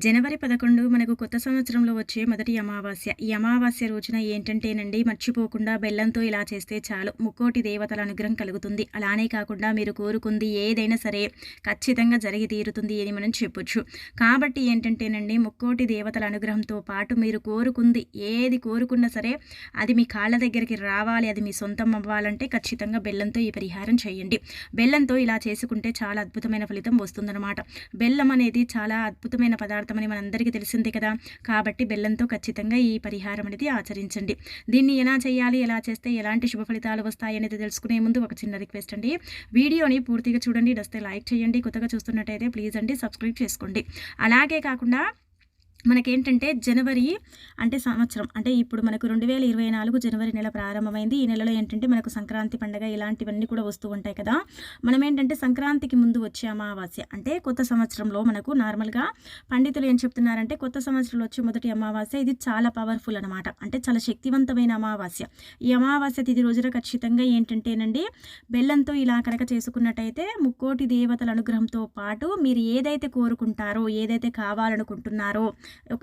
జనవరి పదకొండు మనకు కొత్త సంవత్సరంలో వచ్చే మొదటి అమావాస్య. ఈ అమావాస్య రోజున ఏంటంటేనండి మర్చిపోకుండా బెల్లంతో ఇలా చేస్తే చాలు. ముక్కోటి దేవతల అనుగ్రహం కలుగుతుంది. అలానే కాకుండా మీరు కోరుకుంది ఏదైనా సరే ఖచ్చితంగా జరిగి తీరుతుంది అని మనం చెప్పొచ్చు. కాబట్టి ఏంటంటేనండి ముక్కోటి దేవతల అనుగ్రహంతో పాటు మీరు కోరుకుంది ఏది కోరుకున్నా సరే అది మీ కాళ్ళ దగ్గరికి రావాలి అది మీ సొంతం అవ్వాలంటే ఖచ్చితంగా బెల్లంతో ఈ పరిహారం చేయండి. బెల్లంతో ఇలా చేసుకుంటే చాలా అద్భుతమైన ఫలితం వస్తుందన్నమాట. బెల్లం అనేది చాలా అద్భుతమైన పదార్థం పదార్థం అని మనందరికీ తెలిసిందే కదా. కాబట్టి బెల్లంతో ఖచ్చితంగా ఈ పరిహారం అనేది ఆచరించండి. దీన్ని ఎలా చేయాలి ఎలా చేస్తే ఎలాంటి శుభ ఫలితాలు వస్తాయి అనేది తెలుసుకునే ముందు ఒక చిన్న రిక్వెస్ట్ అండి. వీడియోని పూర్తిగా చూడండి వస్తే లైక్ చేయండి. కొత్తగా చూస్తున్నట్టయితే ప్లీజ్ అండి సబ్స్క్రైబ్ చేసుకోండి. అలాగే కాకుండా మనకేంటంటే జనవరి అంటే సంవత్సరం అంటే ఇప్పుడు మనకు రెండు వేల ఇరవై నాలుగు జనవరి నెల ప్రారంభమైంది. ఈ నెలలో ఏంటంటే మనకు సంక్రాంతి పండుగ ఇలాంటివన్నీ కూడా వస్తూ ఉంటాయి కదా. మనం ఏంటంటే సంక్రాంతికి ముందు వచ్చే అమావాస్య అంటే కొత్త సంవత్సరంలో మనకు నార్మల్గా పండితులు ఏం చెప్తున్నారంటే కొత్త సంవత్సరంలో వచ్చే మొదటి అమావాస్య ఇది చాలా పవర్ఫుల్ అనమాట అంటే చాలా శక్తివంతమైన అమావాస్య. ఈ అమావాస్య తిది రోజున ఖచ్చితంగా ఏంటంటేనండి బెల్లంతో ఇలా కనుక చేసుకున్నట్టయితే ముక్కోటి దేవతల అనుగ్రహంతో పాటు మీరు ఏదైతే కోరుకుంటారో ఏదైతే కావాలనుకుంటున్నారో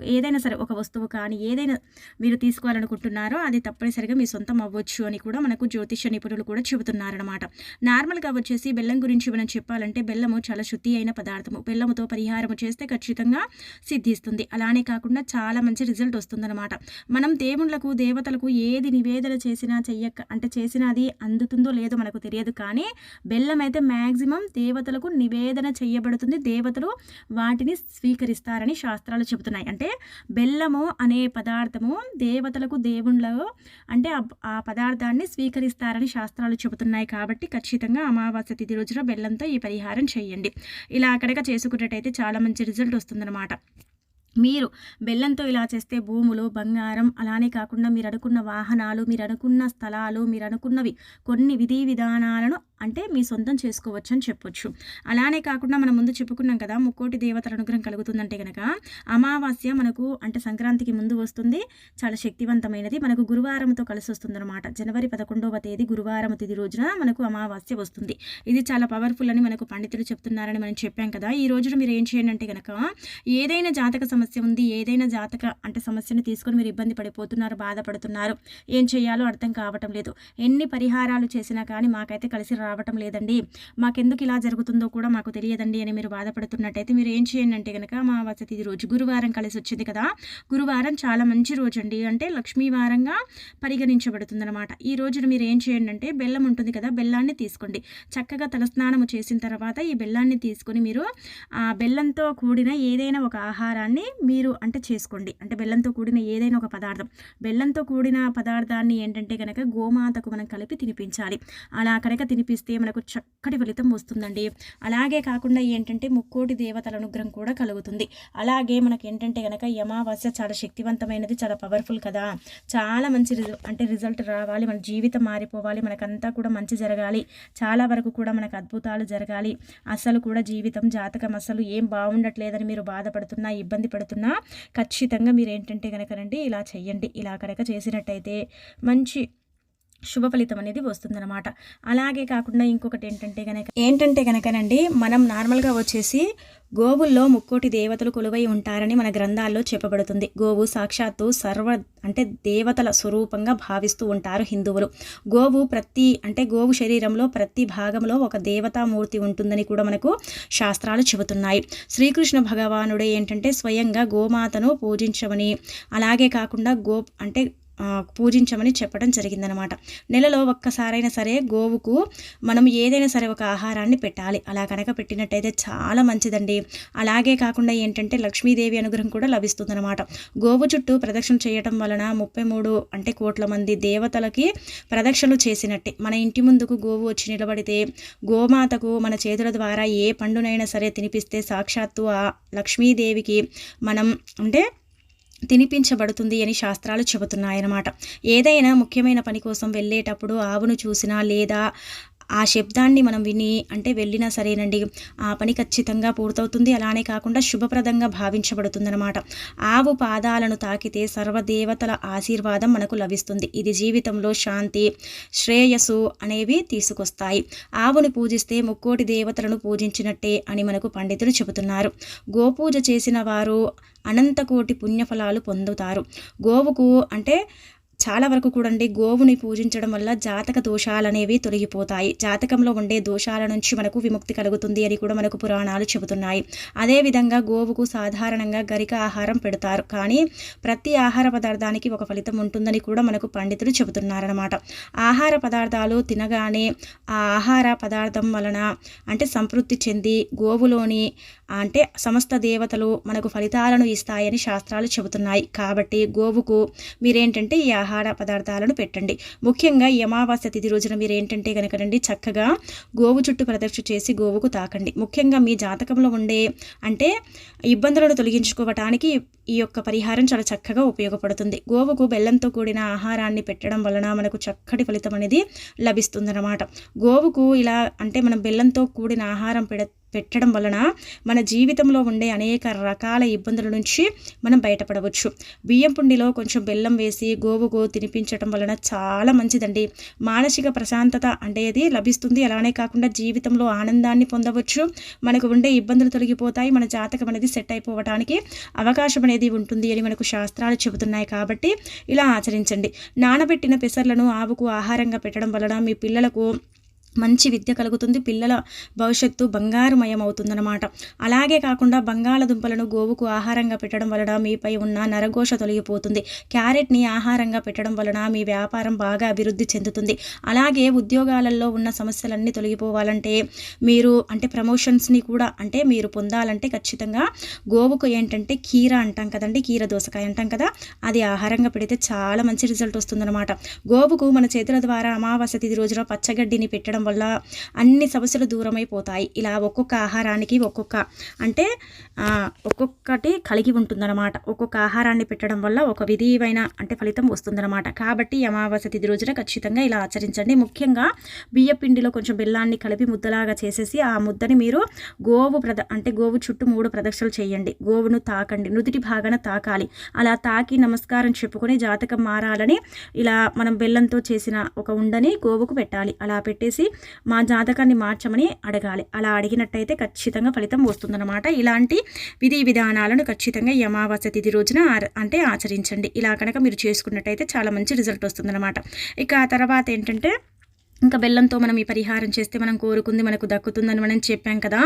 ఏదైనా సరే ఒక వస్తువు కానీ ఏదైనా మీరు తీసుకోవాలనుకుంటున్నారో అది తప్పనిసరిగా మీ సొంతం అవ్వచ్చు అని కూడా మనకు జ్యోతిష నిపుణులు కూడా చెబుతున్నారనమాట నార్మల్గా వచ్చేసి బెల్లం గురించి మనం చెప్పాలంటే బెల్లము చాలా శుద్ధి అయిన పదార్థము. బెల్లముతో పరిహారము చేస్తే ఖచ్చితంగా సిద్ధిస్తుంది. అలానే కాకుండా చాలా మంచి రిజల్ట్ వస్తుందన్నమాట. మనం దేవుళ్ళకు దేవతలకు ఏది నివేదన చేసినా చెయ్యక అంటే చేసినా అది అందుతుందో లేదో మనకు తెలియదు కానీ బెల్లం అయితే మ్యాక్సిమం దేవతలకు నివేదన చేయబడుతుంది దేవతలు వాటిని స్వీకరిస్తారని శాస్త్రాలు చెబుతున్నాయి. ఉన్నాయి అంటే బెల్లము అనే పదార్థము దేవతలకు దేవుళ్ళలో అంటే ఆ పదార్థాన్ని స్వీకరిస్తారని శాస్త్రాలు చెబుతున్నాయి కాబట్టి ఖచ్చితంగా అమావాస్య తిథి రోజున బెల్లంతో ఈ పరిహారం చేయండి. ఇలా అక్కడగా చేసుకున్నట్టయితే చాలా మంచి రిజల్ట్ వస్తుందన్నమాట. మీరు బెల్లంతో ఇలా చేస్తే భూములు బంగారం అలానే కాకుండా మీరు అనుకున్న వాహనాలు మీరు అనుకున్న స్థలాలు మీరు అనుకున్నవి కొన్ని విధి విధానాలను అంటే మీ సొంతం చేసుకోవచ్చు అని చెప్పొచ్చు. అలానే కాకుండా మనం ముందు చెప్పుకున్నాం కదా ముక్కోటి దేవతల అనుగ్రహం కలుగుతుందంటే కనుక అమావాస్య మనకు అంటే సంక్రాంతికి ముందు వస్తుంది. చాలా శక్తివంతమైనది. మనకు గురువారంతో కలిసి వస్తుందన్నమాట జనవరి పదకొండవ తేదీ గురువారం తిది రోజున మనకు అమావాస్య వస్తుంది. ఇది చాలా పవర్ఫుల్ అని మనకు పండితులు చెప్తున్నారని మనం చెప్పాం కదా. ఈ రోజున మీరు ఏం చేయండి అంటే కనుక ఏదైనా జాతక సమస్య ఉంది ఏదైనా జాతక అంటే సమస్యను తీసుకొని మీరు ఇబ్బంది పడిపోతున్నారు బాధపడుతున్నారు ఏం చేయాలో అర్థం కావటం లేదు. ఎన్ని పరిహారాలు చేసినా కానీ మాకైతే కలిసి రా రావటం లేదండి. మాకెందుకు ఇలా జరుగుతుందో కూడా మాకు తెలియదండి అని మీరు బాధపడుతున్నట్టయితే మీరు ఏం చేయండి అంటే కనుక మా వసతి రోజు గురువారం కలిసి వచ్చింది కదా. గురువారం చాలా మంచి రోజు అండి అంటే లక్ష్మీవారంగా పరిగణించబడుతుంది అనమాట ఈ రోజున మీరు ఏం చేయండి అంటే బెల్లం ఉంటుంది కదా బెల్లాన్ని తీసుకోండి. చక్కగా తలస్నానము చేసిన తర్వాత ఈ బెల్లాన్ని తీసుకొని మీరు ఆ బెల్లంతో కూడిన ఏదైనా ఒక ఆహారాన్ని మీరు అంటే చేసుకోండి. అంటే బెల్లంతో కూడిన ఏదైనా ఒక పదార్థం. బెల్లంతో కూడిన పదార్థాన్ని ఏంటంటే కనుక గోమాతకు మనం కలిపి తినిపించాలి. అలా కనుక తినిపిస్తే పూజిస్తే మనకు చక్కటి ఫలితం వస్తుందండి. అలాగే కాకుండా ఏంటంటే ముక్కోటి దేవతల అనుగ్రహం కూడా కలుగుతుంది. అలాగే మనకి ఏంటంటే కనుక అమావాస్య చాలా శక్తివంతమైనది చాలా పవర్ఫుల్ కదా. చాలా మంచి అంటే రిజల్ట్ రావాలి మన జీవితం మారిపోవాలి మనకంతా కూడా మంచి జరగాలి. చాలా వరకు కూడా మనకు అద్భుతాలు జరగాలి. అసలు కూడా జీవితం జాతకం అసలు ఏం బాగుండట్లేదని మీరు బాధపడుతున్నా ఇబ్బంది పడుతున్నా ఖచ్చితంగా మీరు ఏంటంటే కనుక రండి ఇలా చేయండి ఇలా కనుక చేసినట్టయితే మంచి శుభ ఫలితం అనేది వస్తుందన్నమాట. అలాగే కాకుండా ఇంకొకటి ఏంటంటే కనుక ఏంటంటే కనుకనండి మనం నార్మల్గా వచ్చేసి గోవుల్లో ముక్కోటి దేవతలు కొలువై ఉంటారని మన గ్రంథాల్లో చెప్పబడుతుంది. గోవు సాక్షాత్తు సర్వ అంటే దేవతల స్వరూపంగా భావిస్తూ ఉంటారు హిందువులు. గోవు ప్రతి అంటే గోవు శరీరంలో ప్రతి భాగంలో ఒక దేవతామూర్తి ఉంటుందని కూడా మనకు శాస్త్రాలు చెబుతున్నాయి. శ్రీకృష్ణ భగవానుడే ఏంటంటే స్వయంగా గోమాతను పూజించమని అలాగే కాకుండా గో అంటే పూజించమని చెప్పడం జరిగిందనమాట నెలలో ఒక్కసారైనా సరే గోవుకు మనం ఏదైనా సరే ఒక ఆహారాన్ని పెట్టాలి. అలా కనుక పెట్టినట్టయితే చాలా మంచిదండి. అలాగే కాకుండా ఏంటంటే లక్ష్మీదేవి అనుగ్రహం కూడా లభిస్తుందనమాట గోవు చుట్టూ ప్రదక్షిణ చేయటం వలన ముప్పై మూడు అంటే కోట్ల మంది దేవతలకి ప్రదక్షిణలు చేసినట్టే. మన ఇంటి ముందుకు గోవు వచ్చి నిలబడితే గోమాతకు మన చేతుల ద్వారా ఏ పండునైనా సరే తినిపిస్తే సాక్షాత్తు ఆ లక్ష్మీదేవికి మనం అంటే తినిపించబడుతుంది అని శాస్త్రాలు చెబుతున్నాయన్నమాట. ఏదైనా ముఖ్యమైన పని కోసం వెళ్ళేటప్పుడు ఆవును చూసినా లేదా ఆ శబ్దాన్ని మనం విని అంటే వెళ్ళినా సరేనండి ఆ పని ఖచ్చితంగా పూర్తవుతుంది. అలానే కాకుండా శుభప్రదంగా భావించబడుతుందన్నమాట. ఆవు పాదాలను తాకితే సర్వదేవతల ఆశీర్వాదం మనకు లభిస్తుంది. ఇది జీవితంలో శాంతి శ్రేయస్సు అనేవి తీసుకొస్తాయి. ఆవును పూజిస్తే ముక్కోటి దేవతలను పూజించినట్టే అని మనకు పండితులు చెబుతున్నారు. గోపూజ చేసిన వారు అనంతకోటి పుణ్యఫలాలు పొందుతారు. గోవుకు అంటే చాలా వరకు కూడండి గోవుని పూజించడం వల్ల జాతక దోషాలనేవి తొలగిపోతాయి. జాతకంలో ఉండే దోషాల నుంచి మనకు విముక్తి కలుగుతుంది అని కూడా మనకు పురాణాలు చెబుతున్నాయి. అదేవిధంగా గోవుకు సాధారణంగా గరిక ఆహారం పెడతారు. కానీ ప్రతి ఆహార పదార్థానికి ఒక ఫలితం ఉంటుందని కూడా మనకు పండితులు చెబుతున్నారనమాట ఆహార పదార్థాలు తినగానే ఆ ఆహార పదార్థం వలన అంటే సంతృప్తి చెంది గోవులోని అంటే సమస్త దేవతలు మనకు ఫలితాలను ఇస్తాయని శాస్త్రాలు చెబుతున్నాయి. కాబట్టి గోవుకు మీరేంటంటే ఈ ఆహార ఆహార పదార్థాలను పెట్టండి. ముఖ్యంగా ఈ అమావాస్య తిథి రోజున మీరు ఏంటంటే కనుకనండి చక్కగా గోవు చుట్టూ ప్రదక్షిణ చేసి గోవుకు తాకండి. ముఖ్యంగా మీ జాతకంలో ఉండే అంటే ఇబ్బందులను తొలగించుకోవటానికి ఈ యొక్క పరిహారం చాలా చక్కగా ఉపయోగపడుతుంది. గోవుకు బెల్లంతో కూడిన ఆహారాన్ని పెట్టడం వలన మనకు చక్కటి ఫలితం అనేది లభిస్తుందన్నమాట. గోవుకు ఇలా అంటే మనం బెల్లంతో కూడిన ఆహారం పెడ పెట్టడం వలన మన జీవితంలో ఉండే అనేక రకాల ఇబ్బందుల నుంచి మనం బయటపడవచ్చు. బియ్యం పుండిలో కొంచెం బెల్లం వేసి గోవుకు తినిపించడం వలన చాలా మంచిదండి. మానసిక ప్రశాంతత అనేది లభిస్తుంది. అలానే కాకుండా జీవితంలో ఆనందాన్ని పొందవచ్చు. మనకు ఉండే ఇబ్బందులు తొలగిపోతాయి. మన జాతకం అనేది సెట్ అయిపోవడానికి అవకాశం అనేది ఉంటుంది అని మనకు శాస్త్రాలు చెబుతున్నాయి కాబట్టి ఇలా ఆచరించండి. నానబెట్టిన పెసర్లను ఆవుకు ఆహారంగా పెట్టడం వలన మీ పిల్లలకు మంచి విద్య కలుగుతుంది పిల్లల భవిష్యత్తు బంగారుమయం అవుతుందన్నమాట అలాగే కాకుండా బంగాళదుంపలను గోవుకు ఆహారంగా పెట్టడం వలన మీపై ఉన్న నరఘోష తొలగిపోతుంది. క్యారెట్ని ఆహారంగా పెట్టడం వలన మీ వ్యాపారం బాగా అభివృద్ధి చెందుతుంది. అలాగే ఉద్యోగాలలో ఉన్న సమస్యలన్నీ తొలగిపోవాలంటే మీరు అంటే ప్రమోషన్స్ని కూడా అంటే మీరు పొందాలంటే ఖచ్చితంగా గోవుకు ఏంటంటే కీర అంటాం కదండి కీర దోసకాయ అంటాం కదా అది ఆహారంగా పెడితే చాలా మంచి రిజల్ట్ వస్తుందన్నమాట. గోవుకు మన చేతుల ద్వారా అమావాస్య తిథి రోజున పచ్చగడ్డిని పెట్టడం చేయడం వల్ల అన్ని సమస్యలు దూరమైపోతాయి. ఇలా ఒక్కొక్క ఆహారానికి ఒక్కొక్క అంటే ఒక్కొక్కటి కలిగి ఉంటుందన్నమాట. ఒక్కొక్క ఆహారాన్ని పెట్టడం వల్ల ఒక విధివైన అంటే ఫలితం వస్తుందన్నమాట. కాబట్టి అమావాస్య తిథి రోజున ఖచ్చితంగా ఇలా ఆచరించండి. ముఖ్యంగా బియ్య పిండిలో కొంచెం బెల్లాన్ని కలిపి ముద్దలాగా చేసేసి ఆ ముద్దని మీరు గోవు ప్రద అంటే గోవు చుట్టూ మూడు ప్రదక్షిణలు చేయండి. గోవును తాకండి. నుదుటి భాగాన తాకాలి. అలా తాకి నమస్కారం చెప్పుకొని జాతకం మారాలని ఇలా మనం బెల్లంతో చేసిన ఒక ఉండని గోవుకు పెట్టాలి. అలా పెట్టేసి మా జాతకాన్ని మార్చమని అడగాలి. అలా అడిగినట్టయితే ఖచ్చితంగా ఫలితం వస్తుందన్నమాట. ఇలాంటి విధి విధానాలను ఖచ్చితంగా ఈ అమావాస్య తిథి రోజున అంటే ఆచరించండి. ఇలా కనుక మీరు చేసుకున్నట్టయితే చాలా మంచి రిజల్ట్ వస్తుందన్నమాట. ఇక ఆ తర్వాత ఏంటంటే ఇంకా బెల్లంతో మనం ఈ పరిహారం చేస్తే మనం కోరుకుంది మనకు దక్కుతుందని మనం చెప్పాం కదా.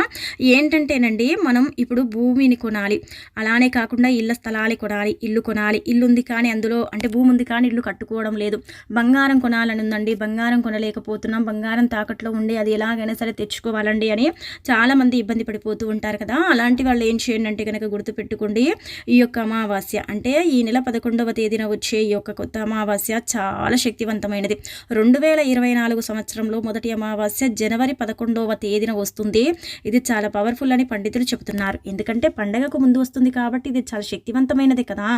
ఏంటంటేనండి మనం ఇప్పుడు భూమిని కొనాలి. అలానే కాకుండా ఇళ్ళ స్థలాలు కొనాలి ఇల్లు కొనాలి. ఇల్లు ఉంది కానీ అందులో అంటే భూమి ఉంది కానీ ఇల్లు కట్టుకోవడం లేదు. బంగారం కొనాలని ఉందండి బంగారం కొనలేకపోతున్నాం. బంగారం తాకట్లో ఉండి అది ఎలాగైనా సరే తెచ్చుకోవాలండి అని చాలామంది ఇబ్బంది పడిపోతూ ఉంటారు కదా. అలాంటి వాళ్ళు ఏం చేయండి అంటే కనుక గుర్తుపెట్టుకోండి ఈ యొక్క అమావాస్య అంటే ఈ నెల పదకొండవ తేదీన వచ్చే ఈ యొక్క కొత్త అమావాస్య చాలా శక్తివంతమైనది. రెండు వేల ఇరవై నాలుగు సంవత్సరంలో మొదటి అమావాస్య జనవరి పదకొండవ తేదీన వస్తుంది. ఇది చాలా పవర్ఫుల్ అని పండితులు చెబుతున్నారు. ఎందుకంటే పండగకు ముందు వస్తుంది కాబట్టి ఇది చాలా శక్తివంతమైనది కదా.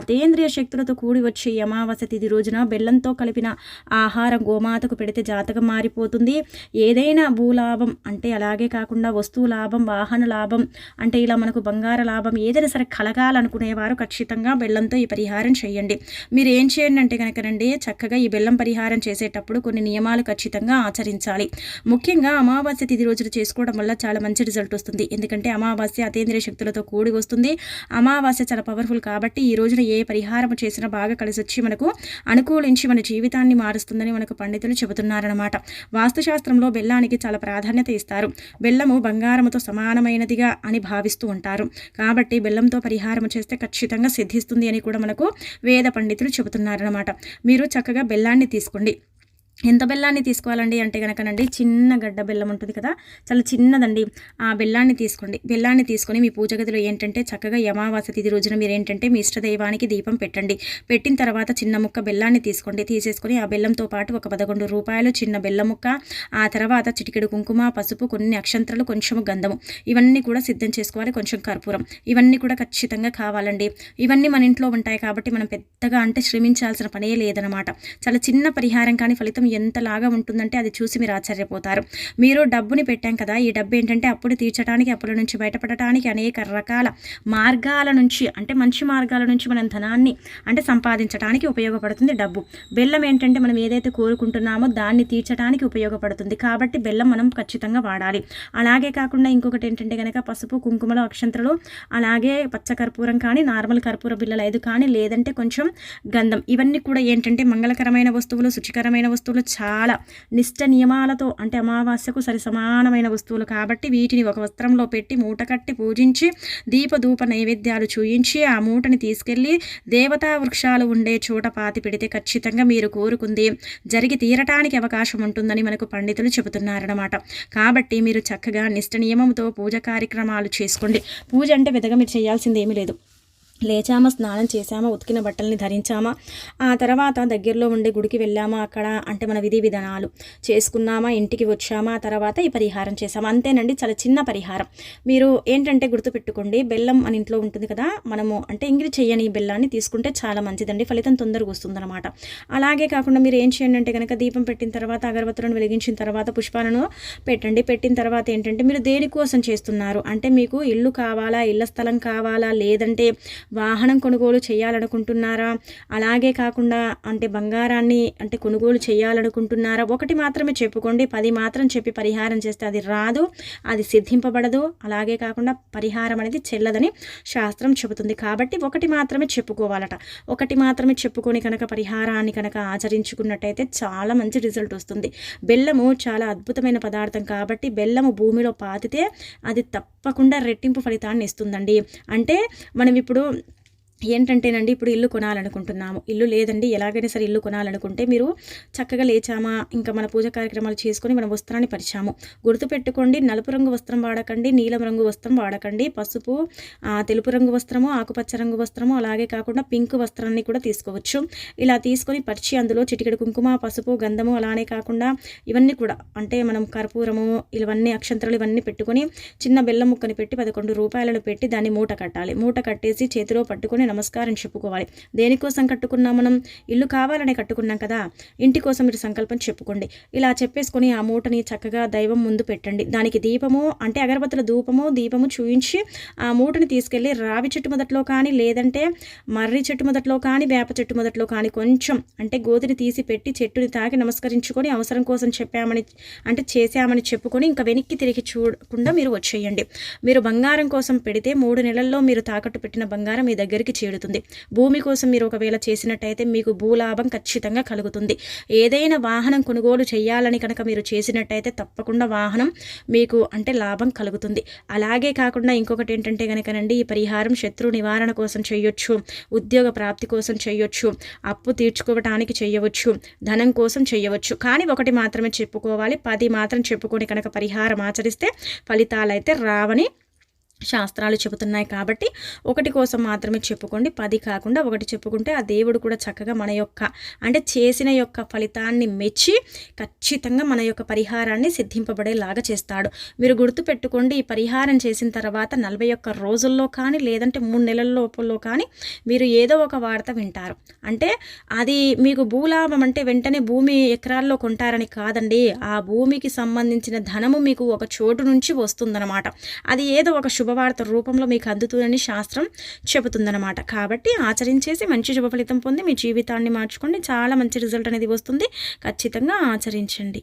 అతేంద్రియ శక్తులతో కూడి వచ్చే అమావాస్య తిథి రోజున బెల్లంతో కలిపిన ఆహారం గోమాతకు పెడితే జాతకం మారిపోతుంది. ఏదైనా భూలాభం అంటే అలాగే కాకుండా వస్తువు లాభం వాహన లాభం అంటే ఇలా మనకు బంగార లాభం ఏదైనా సరే కలగాలనుకునేవారు ఖచ్చితంగా బెల్లంతో ఈ పరిహారం చేయండి. మీరు ఏం చేయండి అంటే కనుకనండి చక్కగా ఈ బెల్లం పరిహారం చేసేటప్పుడు కొన్ని నియమాలు ఖచ్చితంగా ఆచరించాలి. ముఖ్యంగా అమావాస్య తిథి రోజులు చేసుకోవడం వల్ల చాలా మంచి రిజల్ట్ వస్తుంది. ఎందుకంటే అమావాస్య అతేంద్రియ శక్తులతో కూడి వస్తుంది. అమావాస్య చాలా పవర్ఫుల్ కాబట్టి ఈ రోజున ఏ పరిహారం చేసినా బాగా కలిసి వచ్చి మనకు అనుకూలించి మన జీవితాన్ని మారుస్తుందని మనకు పండితులు చెబుతున్నారనమాట వాస్తుశాస్త్రంలో బెల్లానికి చాలా ప్రాధాన్యత ఇస్తారు. బెల్లము బంగారముతో సమానమైనదిగా అని భావిస్తూ ఉంటారు. కాబట్టి బెల్లంతో పరిహారం చేస్తే ఖచ్చితంగా సిద్ధిస్తుంది అని కూడా మనకు వేద పండితులు చెబుతున్నారనమాట మీరు చక్కగా బెల్లాన్ని తీసుకోండి. ఎంత బెల్లాన్ని తీసుకోవాలండి అంటే కనుకనండి చిన్న గడ్డ బెల్లం ఉంటుంది కదా చాలా చిన్నదండి. ఆ బెల్లాన్ని తీసుకోండి. బెల్లాన్ని తీసుకొని మీ పూజ గదిలో ఏంటంటే చక్కగా యమావాస తిథి రోజున మీరు ఏంటంటే మీ ఇష్టదైవానికి దీపం పెట్టండి. పెట్టిన తర్వాత చిన్న ముక్క బెల్లాన్ని తీసుకోండి. తీసేసుకొని ఆ బెల్లంతో పాటు ఒక పదకొండు రూపాయలు చిన్న బెల్లం ముక్క ఆ తర్వాత చిటికెడు కుంకుమ పసుపు కొన్ని అక్షంతలు కొంచెం గంధము. ఇవన్నీ కూడా సిద్ధం చేసుకోవాలి కొంచెం కర్పూరం. ఇవన్నీ కూడా ఖచ్చితంగా కావాలండి. ఇవన్నీ మన ఇంట్లో ఉంటాయి కాబట్టి మనం పెద్దగా అంటే శ్రమించాల్సిన పనే లేదనమాట. చాలా చిన్న పరిహారం కానీ ఫలితం ఎంతలాగా ఉంటుందంటే అది చూసి మీరు ఆశ్చర్యపోతారు. మీరు డబ్బుని పెట్టాం కదా ఈ డబ్బు ఏంటంటే అప్పుడు తీర్చడానికి అప్పుల నుంచి బయటపడటానికి అనేక రకాల మార్గాల నుంచి అంటే మంచి మార్గాల నుంచి మనం ధనాన్ని అంటే సంపాదించడానికి ఉపయోగపడుతుంది డబ్బు. బెల్లం ఏంటంటే మనం ఏదైతే కోరుకుంటున్నామో దాన్ని తీర్చడానికి ఉపయోగపడుతుంది. కాబట్టి బెల్లం మనం ఖచ్చితంగా వాడాలి. అలాగే కాకుండా ఇంకొకటి ఏంటంటే కనుక పసుపు కుంకుమలు అక్షంతలు అలాగే పచ్చ కర్పూరం కానీ నార్మల్ కర్పూర బిల్లలు ఐదు కానీ లేదంటే కొంచెం గంధం. ఇవన్నీ కూడా ఏంటంటే మంగళకరమైన వస్తువులు శుచికరమైన వస్తువులు చాలా నిష్ట నియమాలతో అంటే అమావాస్యకు సరి సమానమైన వస్తువులు కాబట్టి వీటిని ఒక వస్త్రంలో పెట్టి మూట కట్టి పూజించి దీపధూప నైవేద్యాలు చూయించి ఆ మూటని తీసుకెళ్ళి దేవతా వృక్షాలు ఉండే చోట పాతి పెడితే ఖచ్చితంగా మీరు కోరుకుంది. జరిగి తీరటానికి అవకాశం ఉంటుందని మనకు పండితులు చెబుతున్నారనమాట కాబట్టి మీరు చక్కగా నిష్ట నియమంతో పూజ కార్యక్రమాలు చేసుకోండి. పూజ అంటే విధంగా మీరు చేయాల్సింది ఏమీ లేదు. లేచామా స్నానం చేసామా ఉతికిన బట్టల్ని ధరించామా? ఆ తర్వాత దగ్గరలో ఉండే గుడికి వెళ్ళామా అక్కడ? అంటే మన విధి విధానాలు. చేసుకున్నామా ఇంటికి వచ్చామా? ఆ తర్వాత ఈ పరిహారం చేసామా అంతేనండి చాలా చిన్న పరిహారం. మీరు ఏంటంటే గుర్తుపెట్టుకోండి బెల్లం మన ఇంట్లో ఉంటుంది కదా మనము అంటే ఇంగిరి చేయని బెల్లాన్ని తీసుకుంటే చాలా మంచిదండి ఫలితం తొందరగా వస్తుందన్నమాట. అలాగే కాకుండా మీరు ఏం చేయండి అంటే కనుక దీపం పెట్టిన తర్వాత అగరబత్తులను వెలిగించిన తర్వాత పుష్పాలను పెట్టండి. పెట్టిన తర్వాత ఏంటంటే మీరు దేనికోసం చేస్తున్నారు? అంటే మీకు ఇల్లు కావాలా ఇళ్ళ స్థలం కావాలా లేదంటే వాహనం కొనుగోలు చేయాలనుకుంటున్నారా? అలాగే కాకుండా అంటే బంగారాన్ని అంటే కొనుగోలు చేయాలనుకుంటున్నారా? ఒకటి మాత్రమే చెప్పుకోండి పది మాత్రం చెప్పి పరిహారం చేస్తే అది రాదు అది సిద్ధింపబడదు. అలాగే కాకుండా పరిహారం అనేది చెల్లదని శాస్త్రం చెబుతుంది. కాబట్టి ఒకటి మాత్రమే చెప్పుకోవాలట. ఒకటి మాత్రమే చెప్పుకొని కనుక పరిహారాన్ని కనుక ఆచరించుకున్నట్టయితే చాలా మంచి రిజల్ట్ వస్తుంది. బెల్లము చాలా అద్భుతమైన పదార్థం కాబట్టి బెల్లము భూమిలో పాతితే అది తప్పకుండా రెట్టింపు ఫలితాన్ని ఇస్తుందండి. అంటే మనం ఇప్పుడు ఏంటంటేనండి ఇప్పుడు ఇల్లు కొనాలనుకుంటున్నాము. ఇల్లు లేదండి ఎలాగైనా సరే ఇల్లు కొనాలనుకుంటే మీరు చక్కగా లేచామా ఇంకా మన పూజ కార్యక్రమాలు చేసుకొని మన వస్త్రాన్ని పరిచాము. గుర్తుపెట్టుకోండి నలుపు రంగు వస్త్రం వాడకండి నీలం రంగు వస్త్రం వాడకండి పసుపు తెలుపు రంగు వస్త్రము ఆకుపచ్చ రంగు వస్త్రము అలాగే కాకుండా పింక్ వస్త్రాన్ని కూడా తీసుకోవచ్చు. ఇలా తీసుకొని పరిచి అందులో చిటికెడు కుంకుమ పసుపు గంధము అలానే కాకుండా ఇవన్నీ కూడా అంటే మనం కర్పూరము ఇవన్నీ అక్షంతరాలు ఇవన్నీ పెట్టుకొని చిన్న బెల్లం ముక్కని పెట్టి పదకొండు రూపాయలను పెట్టి దాన్ని మూట కట్టాలి. మూట కట్టేసి చేతిలో పట్టుకొని నమస్కారం చెప్పుకోవాలి. దేనికోసం కట్టుకున్నాం మనం? ఇల్లు కావాలనే కట్టుకున్నాం కదా. ఇంటి కోసం మీరు సంకల్పం చెప్పుకోండి. ఇలా చెప్పేసుకొని ఆ మూటని చక్కగా దైవం ముందు పెట్టండి. దానికి దీపము అంటే అగరబత్తుల ధూపము దీపము చూయించి ఆ మూటని తీసుకెళ్ళి రావి చెట్టు మొదట్లో కానీ లేదంటే మర్రి చెట్టు మొదట్లో కానీ వేప చెట్టు మొదట్లో కానీ కొంచెం అంటే గోతిని తీసి పెట్టి చెట్టుని తాకి నమస్కరించుకొని అవసరం కోసం చెప్పామని అంటే చేశామని చెప్పుకొని ఇంకా వెనక్కి తిరిగి చూడకుండా మీరు వచ్చేయండి. మీరు బంగారం కోసం పెడితే మూడు నెలల్లో మీరు తాకట్టు పెట్టిన బంగారం మీ దగ్గరికి చేడుతుంది భూమి కోసం మీరు ఒకవేళ చేసినట్టయితే మీకు భూలాభం ఖచ్చితంగా కలుగుతుంది. ఏదైనా వాహనం కొనుగోలు చేయాలని కనుక మీరు చేసినట్టయితే తప్పకుండా వాహనం మీకు అంటే లాభం కలుగుతుంది. అలాగే కాకుండా ఇంకొకటి ఏంటంటే కనుకనండి ఈ పరిహారం శత్రు నివారణ కోసం చేయొచ్చు ఉద్యోగ ప్రాప్తి కోసం చేయొచ్చు అప్పు తీర్చుకోవటానికి చేయవచ్చు ధనం కోసం చేయవచ్చు. కానీ ఒకటి మాత్రమే చెప్పుకోవాలి పది మాత్రం చెప్పుకొని కనుక పరిహారం ఆచరిస్తే ఫలితాలు అయితే రావని శాస్త్రాలు చెబుతున్నాయి కాబట్టి ఒకటి కోసం మాత్రమే చెప్పుకోండి పది కాకుండా ఒకటి చెప్పుకుంటే ఆ దేవుడు కూడా చక్కగా మన యొక్క అంటే చేసిన యొక్క ఫలితాన్ని మెచ్చి ఖచ్చితంగా మన యొక్క పరిహారాన్ని సిద్ధింపబడేలాగా చేస్తాడు. మీరు గుర్తుపెట్టుకోండి ఈ పరిహారం చేసిన తర్వాత నలభై ఒక్క రోజుల్లో కానీ లేదంటే మూడు నెలల లోపల్లో కానీ మీరు ఏదో ఒక వార్త వింటారు. అంటే అది మీకు భూలాభం అంటే వెంటనే భూమి ఎకరాల్లో కొంటారని కాదండి. ఆ భూమికి సంబంధించిన ధనము మీకు ఒక చోటు నుంచి వస్తుందన్నమాట. అది ఏదో ఒక శుభ శుభవార్త రూపంలో మీకు అందుతుందని శాస్త్రం చెబుతుందనమాట కాబట్టి ఆచరించేసి మంచి శుభ ఫలితం పొంది మీ జీవితాన్ని మార్చుకోండి. చాలా మంచి రిజల్ట్ అనేది వస్తుంది. ఖచ్చితంగా ఆచరించండి.